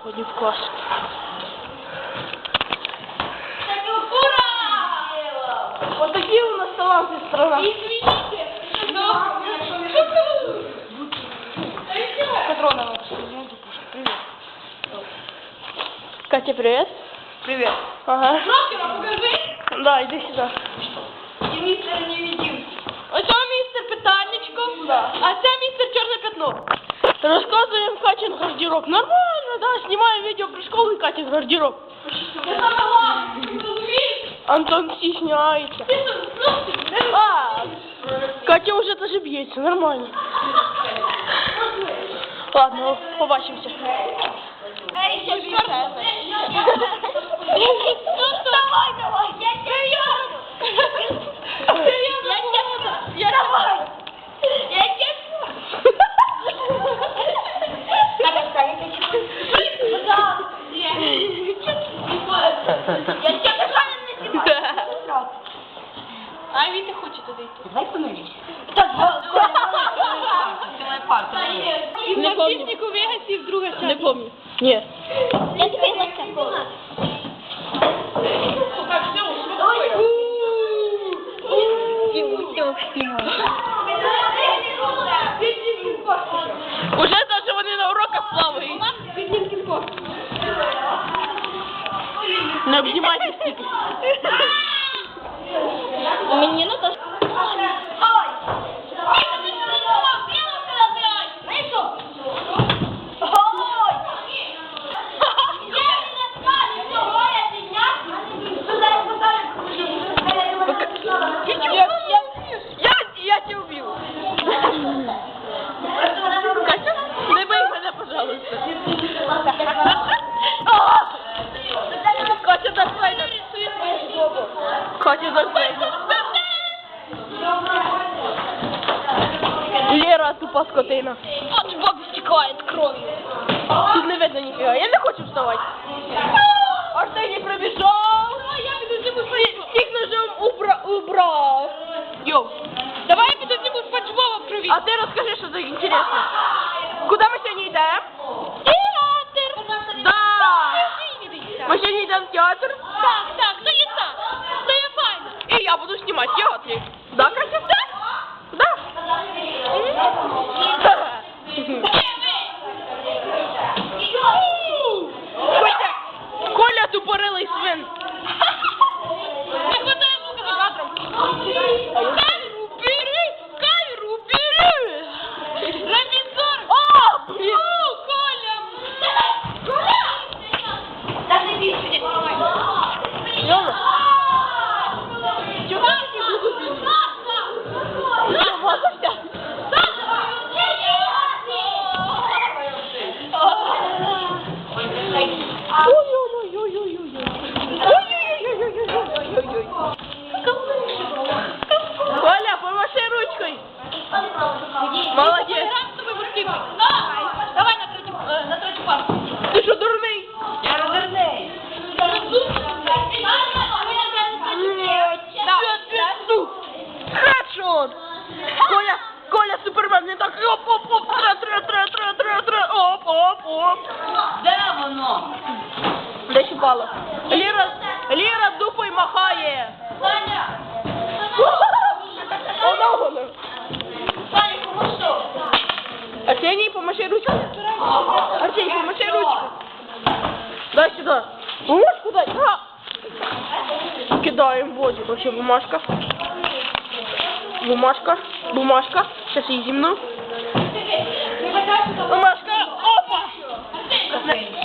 Сьогодні в клас. Вот такие у нас таланты страна. Катронова. Привет. Катя, привет. Привет. Ага. Да, иди сюда. Ось містер питальничко, Да. а це містер чорне пятно. Розказуємо Катін гардероб. Нормально, Да, снимаю видео про школу Катя в гардероб. Антон стесняется. А, Катя уже даже бьется, нормально. Ладно, побачимся. Давай, давай, я тебе Я давай. Я тебе Я тебе правильно не снимаю. А Віта хоче туди йти. Давай помирись. Не помню. у Вегасі в друга Не помню. Ні. Я тебе ласка. Уже даже вони на уроках плавають. Не обнімайтесь тільки. Мені надо. Я, я, я, я тебя убью. Катя, не бий мене, пожалуйста. Катя, давай нарисуй свою жопу. Катя. Лера, тупа скотина. От Бог стекает кровью. Тут не видно ніфіга. Я не хочу вставать. Артемий пробежал. вставати. Артемій прибіжав. Стік ножом убра... убрав. Йоу. Давай я зніму Спанч Боба крові. А ти розкажи, що так інтересно. Куди ми сьогодні йдемо? Ми йдемо в театр. Так, так, то є так. То є файно. І я буду знімати в театрі. Да, Катя? Да. Коля, Коля тупорилий свин. Не хватає звука Арсеній, помаши ручку. Дай сюда. Бумажку дай. А! Кидаем воду. Вообще бумажка. Бумажка. Бумажка. Сейчас її зімну. Бумажка. Опа!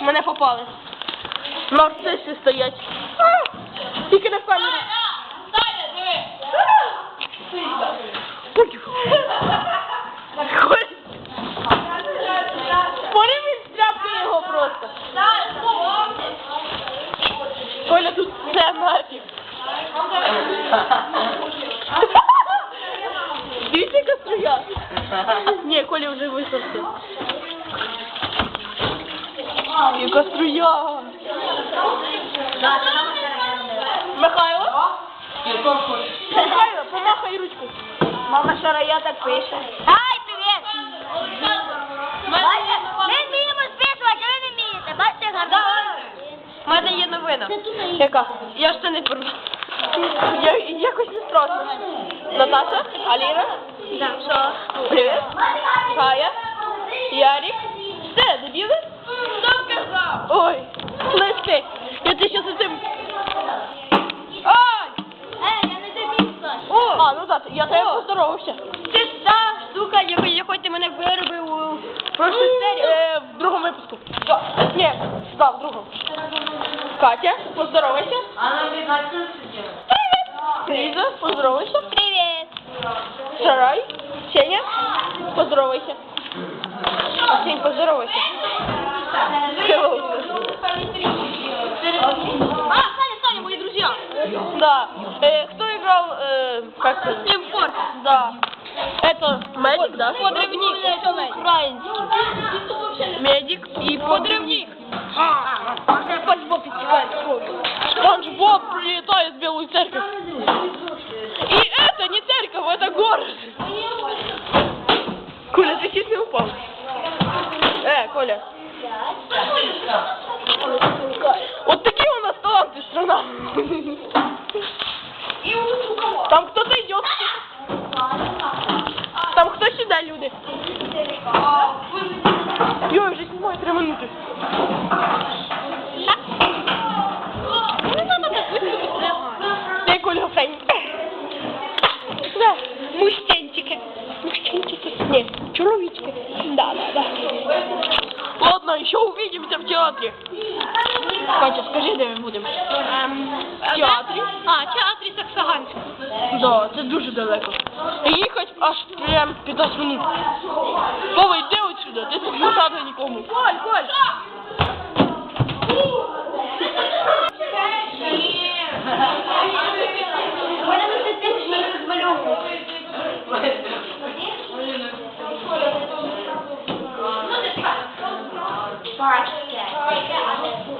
Мене попали. Нарциси стоять. А! Тільки не в Мама Шарая так пише. Ай, привіт! Бачите, ми вміємо списувати, а ви не вмієте. Бачите, гарно. У мене є новина. Яка? Я ж це не порву. Я якось не страшно. Наташа? Аліна? Да. Що? Привіт. у прошлу серію. Е, в другому випуску. Да. Ні, да, в другому. Катя, поздоровайся. Привіт. Ліза, поздоровайся. Привіт. Сарай. Сеня, поздоровайся. Сень, поздоровайся. Hello. А, Саня, Саня, мои друзья. Да. Э, кто играл, э, как это? Лемфорд. Да. Это Медик, да? Подрывник. Украинский. Медик и Подрывник. Спанч Боб истекает кровью. Спанч Боб прилетает в Белую Церковь. И это не церковь, это город. Катя, скажи, де ми будемо? В театрі? А, театрі Саксаганська. Да, це дуже далеко. Їхати аж прям 15 минут. Вова, йди отсюда, ти тут не треба нікому. Коль, Коль!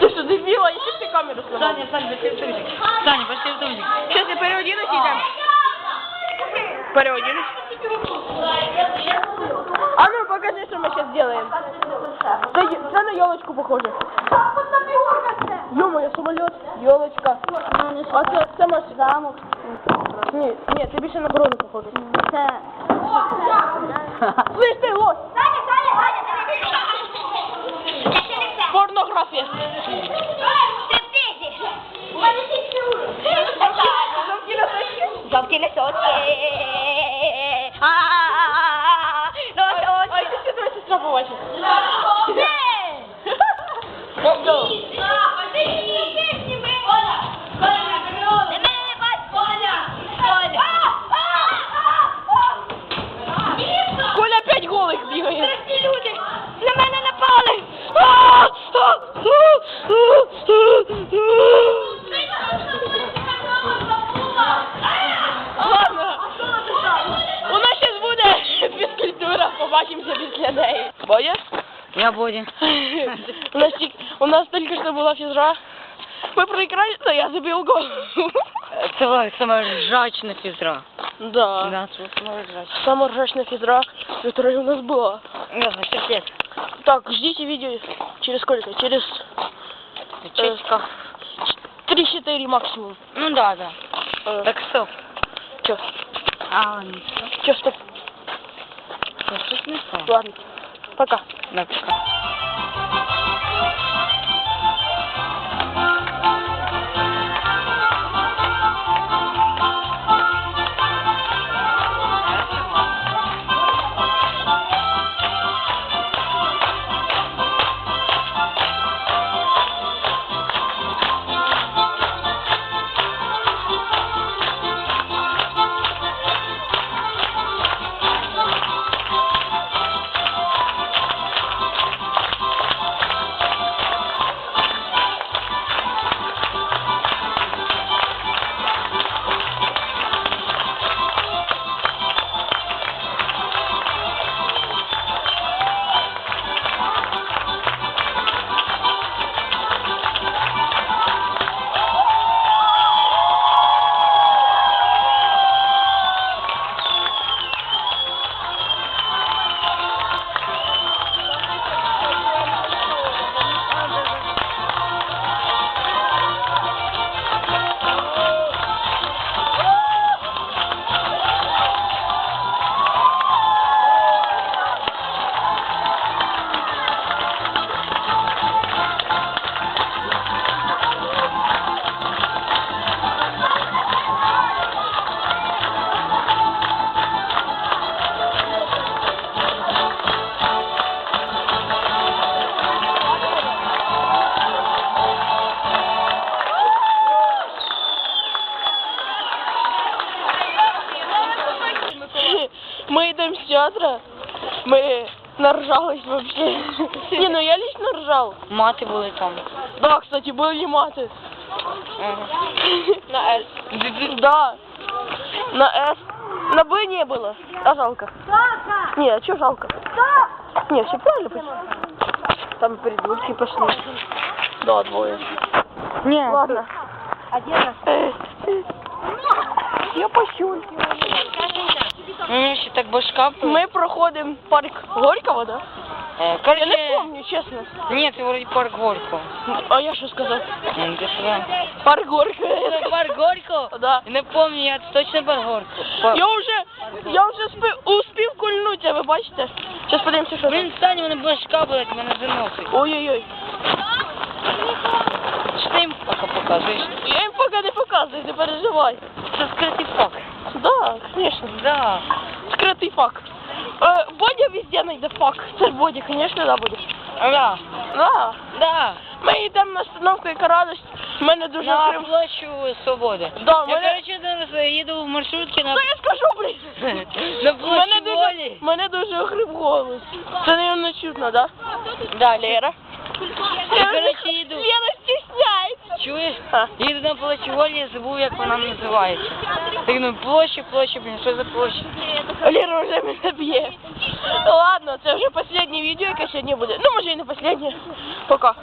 Ти що, дебіла? Які ти камеру сломав? Саня, Саня, пошли в тузик. Саня, пошли в тузик. Сейчас я переоденусь и йдем. Переоденусь. А ну покажи, что мы сейчас делаем. Це, й- це на елочку похоже. Ё-моё, самолет, елочка. А це, це наш замок. Ні, ні, це більше на корону похоже. Це... Слышь ти, лось! Саня, Саня, Саня, ти Порнографія. Жовті лисочки. Ай, ти твоя. Let's go. Коля опять голих бігає. люди на мене напали. Я Бодя. У нас, тільки- у нас тільки що була фізра. Ми проіграли, то я забив гол. Це саме ржачна фізра. Да. Да, це саме ржачна. Самая ржачная физра, которая у нас была. Я за сердец. Так, ждите видео через сколько? Через Чечка. 3-4 максимум. Ну да, да. Э, Так стоп. Чё? А, ладно. Чё, стоп? Я щось не знаю. Ладно. Пока. Да, пока. Кінотеатра ми наржались вообще. Не, ну я лично ржал. Мати були там. Да, кстати, были маты. На С. Да. На С. На Б не было. А жалко. Не, а что жалко? Не, все правильно. Там придурки пошли. Да, двое. Ні. Ладно. Э, Я. Мені ще так башка. болить. Мы проходим парк Горького, да? Е, Я не помню, честно. Ні, це вроді парк Горького. А я что сказал? М, Ти що? Парк Горького. Це парк Горького? Да. Не пам'ятаю, я точно парк Горького. Я уже, я уже спи, успів кульнуть, а ви бачите? Сейчас подивимося, що Блін, там. встань, мене башка болить, мене заносить. Ой-ой-ой. Ти їм поки показуєш? Я їм поки не показую, не переживай. Це скритий факт. Да, конечно. Да. Скритий факт. Е, Бодя везде знайде факт. Це ж Бодя, конечно, да, Бодя. Да. Да. Да. Ми йдемо на остановку, яка радость. У мене дуже На крим... площу Свободи. Да, Я, мене... короче, зараз їду в маршрутці на... Що я скажу, блін? На Мене дуже, Волі. мене дуже охрип голос. Це не чутно, да? Да, Лера. Я, короче, їду. Лера. Чуєш? Їду на площі Волі, забув, як вона називається. Так, ну, площа, площа, блін, що за площа? Лера вже мене б'є. Ладно, це вже останнє відео, яке сьогодні буде. Ну, може і не останнє. Пока.